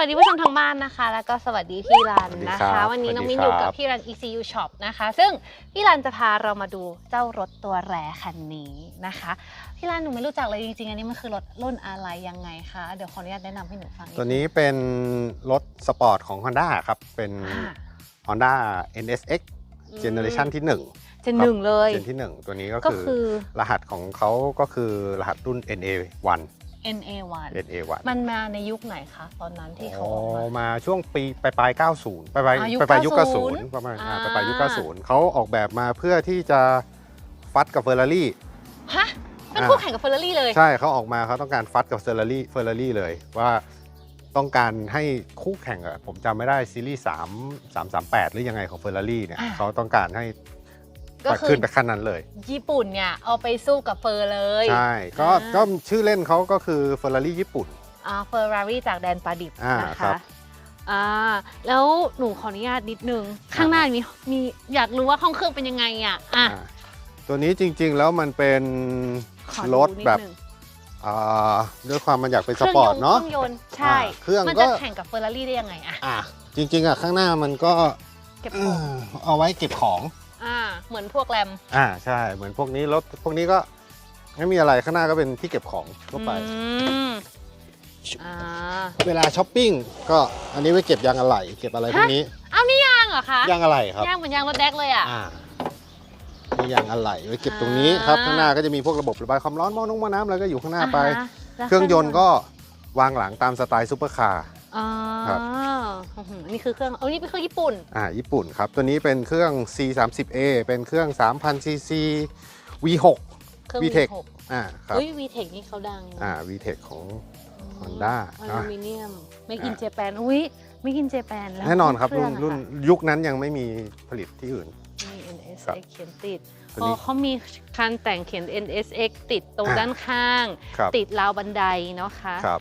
วัสดีผู้ชมทางบ้านนะคะ แล้วก็สวัสดีพี่รันนะสวัสดีครัคะ บวันนี้น้องสวัสดีมินอยู่ครักับบพี่รัน ECU Shop นะคะ ซึ่งพี่รันจะพาเรามาดูเจ้ารถตัวแรคันนี้นะคะพี่รันหนูไม่รู้จักเลยจริงๆอันนี้มันคือรถรุ่นอะไรยังไงคะเดี๋ยวขออนุญาตแนะนำให้หนูฟังดตัวนี้เป็นรถสปอร์ตของ Honda ครับ เป็นอ่า Honda NSX เจเนอเรชันที่ 1 เจนหนึ่งเลยเจนที่ 1 ตัวนี้ก็ก็คือคือรหัสของเขาก็คือรหัสรุ่น NA1 NA1 NA1 มันมาในยุคไหนคะ ตอนนั้นที่เขาออกมามาช่วงปีปลายปลายๆ90ปลายปลายอ่ายุคปลายปลายยุค90 90ประมาณอ่าอ่าปลายปลายยุค90เขาออกแบบมาเพื่อที่จะฟัดกับเฟอร์รารี่ฮะเป็นอ่าคู่แข่งกับเฟอร์รารี่เลยใช่เขาออกมาเขาต้องการฟัดกับเฟอร์รารี่เฟอร์รารี่เลยว่าต้องการให้คู่แข่งอะผมจำไม่ได้ซีรีส์3 3 3 8 หรือยังไงของเฟอร์รารี่เนี่ยอ่าเขาต้องการให้ ก็ไปคือขึ้นไปขั้นนั้นเลย ญี่ปุ่นเนี่ยเอาไปสู้กับเฟอร์เลย ใช่ก็อ่าก็ชื่อเล่นเขาก็คือเฟอร์รารี่ญี่ปุ่นอ่าเฟอร์รารี่จากแดนปาดิบอ่านะครัคะบอ่าแล้วหนูขออนุญาตนิดนึง ข้างหน้ามีมีอยากรู้ว่าห้องเครื่องเป็นยังไงอะอะอ่าตัวนี้จริงๆแล้วมันเป็นขอดูรถนิดแบบนึงอ่าด้วยความมันอยากเป็นสปอร์ตเนาะเครื่องยนต์ใช่อ่าเครื่องมันก็จะแข่งกับเฟอร์รารี่ได้ยังไงอะอ่าจริงๆอะข้างหน้ามันก็เก็บเอของอเอาไว้เก็บของ อ่าเหมือนพวกแรมอ่าใช่เหมือนพวกนี้รถพวกนี้ก็ไม่มีอะไรข้างหน้าก็เป็นที่เก็บของทั่วไป อืมอ่าเวลาช้อปปิ้งก็อันนี้ไว้เก็บยางอะไหล่เก็บอะไรพวกนี้เอานี่ยางเหรอคะยางอะไหล่ครับ ยางเหมือนยางรถแดกเลยอะ อ่านี่ยางอะไหล่ไว้เก็บตรงนี้ครับอ่า ข้างหน้าก็จะมีพวกระบบระบายความร้อนหม้อน้ำหม้อน้ำอะไรก็อยู่ข้างหน้าไปอ่าฮะแล้วเครื่องยนต์ก็วางหลังตามสไตล์ซูเปอร์คาร์ อ๋อครับอื้อหืออั นนี้คือเครื่องเออนี่เป็นเครื่องญี่ปุ่น อ่า ญี่ปุ่นครับ ตัวนี้เป็นเครื่อง C30A เป็นเครื่อง3,000 cc V6 เครื่อง VTEC V6 อ่าครับเฮ้ย VTEC นี่เขาดังอ่า VTEC ของ Honda อเนอลูมิเนียม Make in อ่า Japan อุ้ย Make in Japan แล้วแน่นอนครับ รุ่นรุ่นยุคนั้นยังไม่มีผลิตที่อื่นมี NSX เขียนติดอ๋อเขามีคันแต่งเขียน NSX ติดตรงด้านข้าง ติดราวบันไดเนาะคะครับ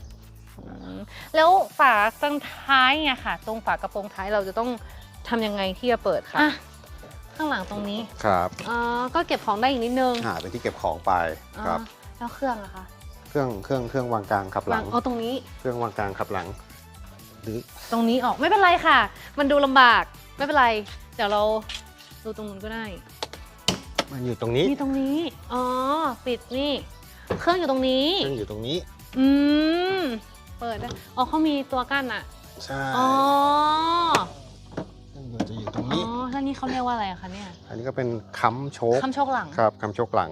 แล้วฝาตรงท้ายเนี่ยค่ะ ตรงฝากระโปรงท้ายเราจะต้องทำยังไงที่จะเปิดคะอะ ข้างหลังตรงนี้ครับอ๋อก็เก็บของได้อีกนิดนึงอ่าเป็นที่เก็บของไปครับอ๋อแล้วเครื่องอะคะเครื่องเครื่องเครื่องวางกลางขับหลัวางงเอาตรงนี้ เครื่องวางกลางขับหลัง หรือตรงนี้ออกไม่เป็นไรค่ะ มันดูลำบากไม่เป็นไร เดี๋ยวเราดูตรงนู้นก็ได้ มันอยู่ตรงนี้มีตรงนี้ อ๋อ ปิดนี่ เครื่องอยู่ตรงนี้ เครื่องอยู่ตรงนี้ อืม เปิดได้อ๋อเขามีตัวกั้นอะ ใช่อ๋อ เครื่องยนต์จะอยู่ตรงอ๋นี้ อแล้วนี่เขาเรียกว่าอะไรอะคะเนี่ยอันนี้ก็เป็นค้ำโชคคำโชคหลัง ครับค้ำโชคหลัง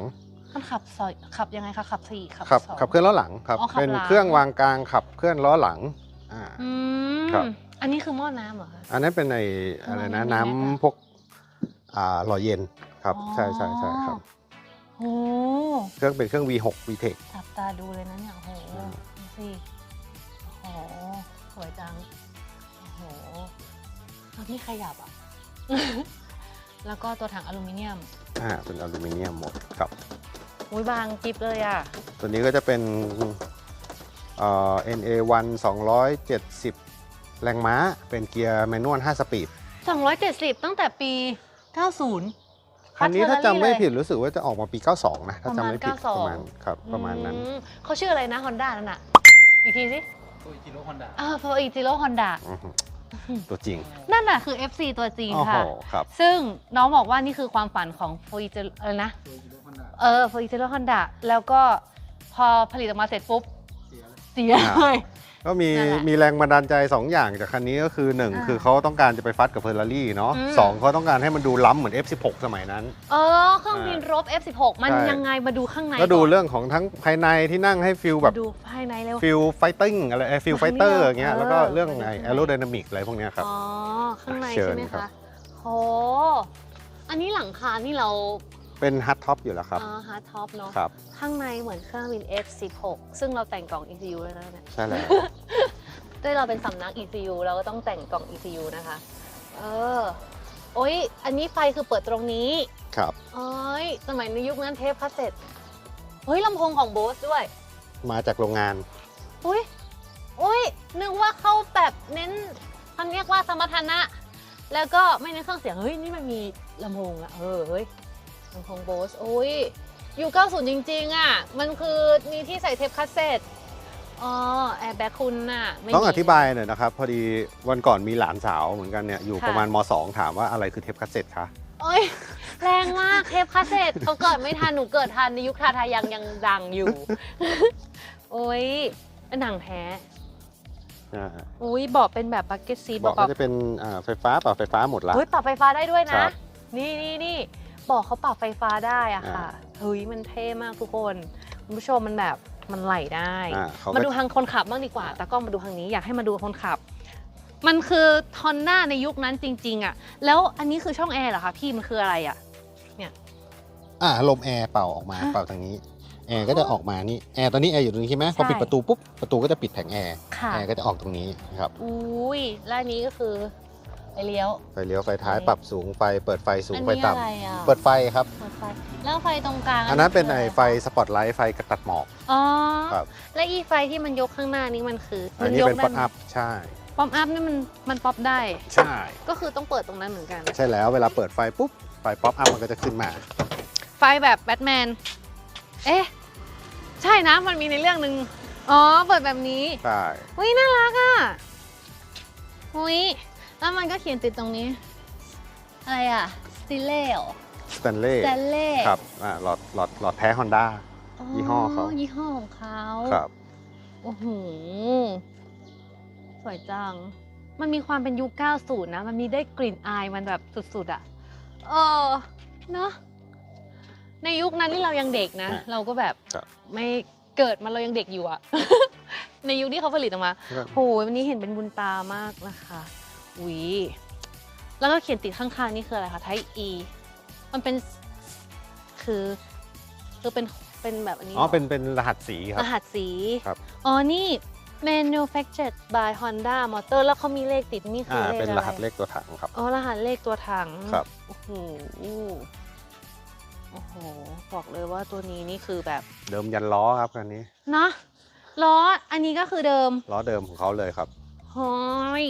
มันขับซอยขับยังไงคะ ขับสี่ขับขับสอง ขับเคลื่อนล้อหลังครับ อ๋อขับเป็นหลัง เครื่องวางกลางขับเคลื่อนล้อหลังอ่า อืมครับ อันนี้คือหม้อน้ำเหรอคะ อันนั้นเป็นในอะไรนะอ๋อน้ำมีแม็กอะพวกอ่าหล่อเย็นครับอ๋อ ใช่ใช่ใช่ครับโอ้เครื่องเป็นเครื่อง V6 VTEC จับตาดูเลยนะเนี่ยโอ้โหอืม ดูสิ โอ้โหสวยจัง โอ้โหเอานี่ขยับอะ แล้วก็ตัวถังอลูมิเนียม อ่าเป็นอลูมิเนียมหมดครับอุ้ยบางจิ๊บเลยอะ ตัวนี้ก็จะเป็นเอ่อ NA1 270 แรงม้า เป็นเกียร์แมนนวล 5 สปีด 270 ตั้งแต่ปี 90 คันนี้ถ้าจำไม่เลยผิดรู้สึกว่าจะออกมาปี 92 นะ ถ้าจำไม่ผิดประประมามาณณ92ครับ ประมาณนั้น อืเขาชื่ออะไรนะฮอนด้านั่นน่ะ อีกทีสิ ตัวอิจิโร่ฮอนดาอ่าโฟอีจิโร่ฮอนด้าอื้อหือตัวจริง นั่นน่ะคือ FC ตัวจริงโอ้โหค่ะ ครับ ซึ่งน้องบอกว่านี่คือความฝันของโฟอีจิอะไรนะตัวอิจิโร่ฮอนดาเออโฟอีจิโร่ฮอนด้าแล้วก็พอผลิตออกมาเสร็จปุ๊บ เสียเลย เสียเลย ก็มีนั่นแหละมีแรงบันดาลใจ 2 อย่างจากคันนี้ก็คือ อ่า 1 คือเขาต้องการจะไปฟัดกับเฟอร์รารี่เนาะอืม สองเขาต้องการให้มันดูล้ำเหมือน F16 สมัยนั้น เออเครื่องบินรบ F16 มันใช่ ยังไงมาดูข้างในก็ดูก่นเรื่องของทั้งภายในที่นั่งให้ฟิลแบบมาดูภายในเร็ว ฟิลไฟติ้งอะไรฟิลมาไฟข้างเตอร์นี้อย่างเงี้ยเออแล้วก็เรื่องมาดูไอข้างในแอโรไดนามิกอะไรพวกเนี้ยครับ อ๋อ ข้างในเชิญใช่ไหมครัคะบโหอันนี้หลังคานี่เรา เป็นฮัตท็อปอยู่แล้วครับอ่าฮาร์ดท็อปเนาะ ครับ ข้างในเหมือนเครื่องบิน F16 ซึ่งเราแต่งกล่อง ECU แล้วนะเนี่ย ใช่แล้ว ด้วยเราเป็นสำนัก ECU เราก็ต้องแต่งกล่อง ECU นะคะ เออ โอ้ย อันนี้ไฟคือเปิดตรงนี้ ครับ เอ้ย สมัยในยุคนั้นเทปคาสเซ็ตเฮ้ยลำโพงของโบสด้วย มาจากโรงงาน อุ้ยอุ้ยนึกว่าเขาแบบเน้นคำเรียกว่าสมรรถนะ แล้วก็ไม่เน้นเครื่องเสียง เฮ้ย นี่มันมีลำโพงอะเออ เฮ้ย ลำโพงโบสโอ้ยอยู่90 จริง ๆอะมันคือมีที่ใส่เทปคาสเซ็ตอ๋อแอร์แบ็คคุณน่ะไม่ต้องมีอธิบายหน่อยนะครับ พอดีวันก่อนมีหลานสาวเหมือนกันเนี่ยอยู่ค่ะ ประมาณม 2 ถามว่าอะไรคือเทปคาสเซ็ตคะโอ้ยแรงมากเทปคาสเซ็ตเขาเกิดไม่ทัน หนูเกิดทันในยุคทาทายังยังดังอยู่ โอ้ยเป็นหนังแท้อ่าอุ้ยบอกเป็นแบบบักเก็ตซีบอกปรัก็จะเป็นอ่าไฟฟ้าเปล่าไฟฟ้าหมดละ เฮ้ยปรับไฟฟ้าได้ด้วยครันะบนี่นี่นี่ บอกเขาปรับไฟฟ้าได้อะค่ะอ่าเฮ้ยมันเท่มากทุกคน คุณผู้ชมมันแบบมันไหลได้อ่าเขามาก็ดูทางคนขับบ้างดีกว่า แต่กล้องมาดูทางนี้อยากให้มาดูคนขับ มันคือทอนหน้าในยุคนั้นจริง ๆอะแล้วอันนี้คือช่องแอร์เหรอคะพี่มันคืออะไรอะอ่าลมแอร์เป่าออกมาฮะเป่าทางนี้แอร์ก็จะออกมานี่แอร์ตอนนี้แอร์อยู่ตรงนี้ใช่ไหมพอใช่ปิดประตูปุ๊บประตูก็จะปิดแผงแอร์ค่ะแอร์ก็จะออกตรงนี้นะครับอุ้ยและอันนี้ก็คือ ไปเลี้ยว ไฟเลี้ยวไฟท้ายอันนี้ปรับสูงไฟเปิดไฟสูงอันไฟนี้ต่อะไรอะำเปิดไฟครับ เปิดไฟแล้วไฟตรงกลางอันนั้นเป็นคืไอระรไฟสปอตไลท์ไฟกระตัดหมอกอ๋อ ครับ และอีไฟที่มันยกข้างหน้านี้มันคืออัมันนี้ยกเป็นได้ป๊อปอัพใช่ ป๊อปอัพนี่มันมันป๊อปได้ ใช่ ก็คือต้องเปิดตรงนั้นเหมือนกัน ใช่แล้วเวลาเปิดไฟปุ๊บไฟป๊อปอัพมันก็จะขึ้นมา ไฟแบบแบทแมน เอ๊ะ ใช่นะ มันมีในเรื่องหนึ่งอ๋อ เปิดแบบนี้ ใช่ อุ้ยน่ารักอะอุ้ย แล้วมันก็เขียนติดตรงนี้ อะไรอะสติเล่สแตนเล่สแตนเล่ครับอ่าหลอดหลอดหลอดแท้ฮอนด้า ยี่ห้อเขา ยี่ห้อของเขาครับ โอ้โห สวยจัง มันมีความเป็นยุค 90 นะ มันมีได้กลิ่นอายมันแบบสุดๆ อะ เออ เนอะในยุคนั้นที่เรายังเด็กนะอะเราก็แบบครับไม่เกิดมาเรายังเด็กอยู่อะ ในยุคที่เขาผลิตออกมาโหวันนี้เห็นเป็นบุญตามากนะคะ อุยแล้วก็เขียนติดข้างๆนี่คืออะไรคะไทอีมันเป็นคือคือเป็นเป็นแบบอันนี้อ๋อหรเป็นเป็นรหัสสีครัรบหัสสีครับ อ๋อนี่ manufactured by Honda Motor แล้วเขามีเลขติดนี่คืออ่าเลขเป็นอะไรรหัสเลขตัวถังครับ อ๋อรหัสเลขตัวถังครับ โอ้โหโอ้โหบอกเลยว่าตัวนี้นี่คือแบบเดิมยันล้อครับคันนี้เนาะล้ออันนี้ก็คือเดิมล้อเดิมของเขาเลยครับเฮ้ย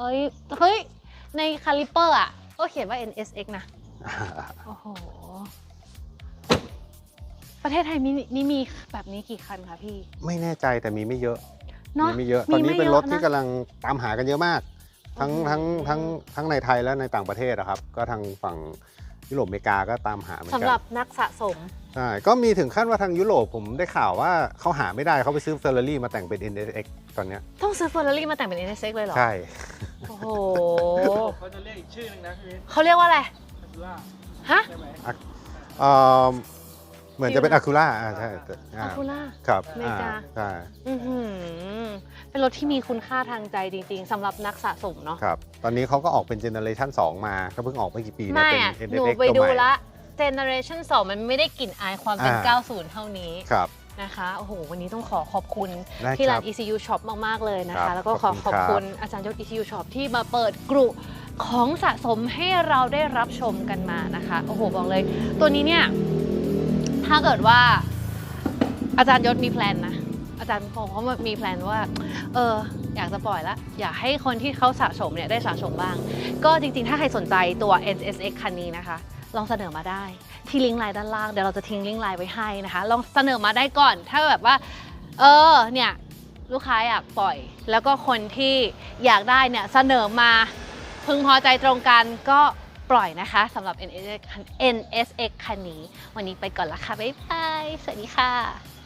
เฮ้ย เฮ้ย ในคาลิเปอร์อะ ก็เขียนว่า NSX นะ โอ้โห ประเทศไทยมีนี่มีแบบนี้กี่คันคะพี่ ไม่แน่ใจแต่มีไม่เยอะ เนาะมีไม่เยอะมีตอนนี้ไม่เป็นเยอะรถที่นะกำลังตามหากันเยอะมาก ทั้งโอ้โหทั้งทั้งทั้งในไทยและในต่างประเทศนะครับ ก็ทางฝั่ง ยุโรปอเมริกาก็ตามหาเหมือนสำกัหรับนักสะสมใช่ก็มีถึงขั้นว่าทางยุโรปผมได้ข่าวว่าเขาหาไม่ได้เขาไปซื้อเฟอร์รารี่มาแต่งเป็น NSX ตอนเนี้ยต้องซื้อเฟอร์รารี่มาแต่งเป็น NSX เลยเหรอ ใช่ โอ้โหเขาจะเรียกอีกชื่อหนึงนะคือเขาเรียกว่าอะไร คาซูล่าฮะ ใช่ไหม เอ่อ เหมือนจะเป็นอะคูล่าอ่าใช่แต่อ่าอาคูล่าครับอเมริกาใช่อือหือเป็นรถที่มีคุณค่าทางใจจริง ๆสำหรับนักสะสมเนาะครับตอนนี้เขาก็ออกเป็นเจเนอเรชัน2 มาก็เพิ่งออกไม่กี่ปีนะไม่เป็นอะ NSX หนูไปตัวดูใหม่ละเจเนอเรชัน2 มันไม่ได้กลิ่นอายความเป็นอ่า90 เท่านี้ครับนะคะโอ้โหวันนี้ต้องขอขอบคุณได้ที่คร้ารันบ ECU Shop มาก ๆ เลยนะครัคะบแล้วก็ขอขขออบบคุณครับคุณอาจารย์ยศ ECU Shop ที่มาเปิดกรุของสะสมให้เราได้รับชมกันมานะคะ โอ้โห บอกเลย ตัวนี้เนี่ย ถ้าเกิดว่า อาจารย์ยศมีแพลนนะอาจารย์พงเขามีแพลนว่า เออ อยากจะปล่อยละ อยากให้คนที่เขาสะสมเนี่ยได้สะสมบ้าง ก็จริงๆ ถ้าใครสนใจตัว NSX คันนี้นะคะ ลองเสนอมาได้ที่ลิงก์ไลน์ด้านล่าง เดี๋ยวเราจะทิ้งลิงก์ไลน์ไว้ให้นะคะ ลองเสนอมาได้ก่อน ถ้าแบบว่า เออ เนี่ยลูกค้าอยากปล่อย แล้วก็คนที่อยากได้เนี่ยเสนอมาพึงพอใจตรงกันก็ ปล่อยนะคะสำหรับ NSX คัน NSX คันนี้ วันนี้ไปก่อนละค่ะ บ๊ายบาย สวัสดีค่ะ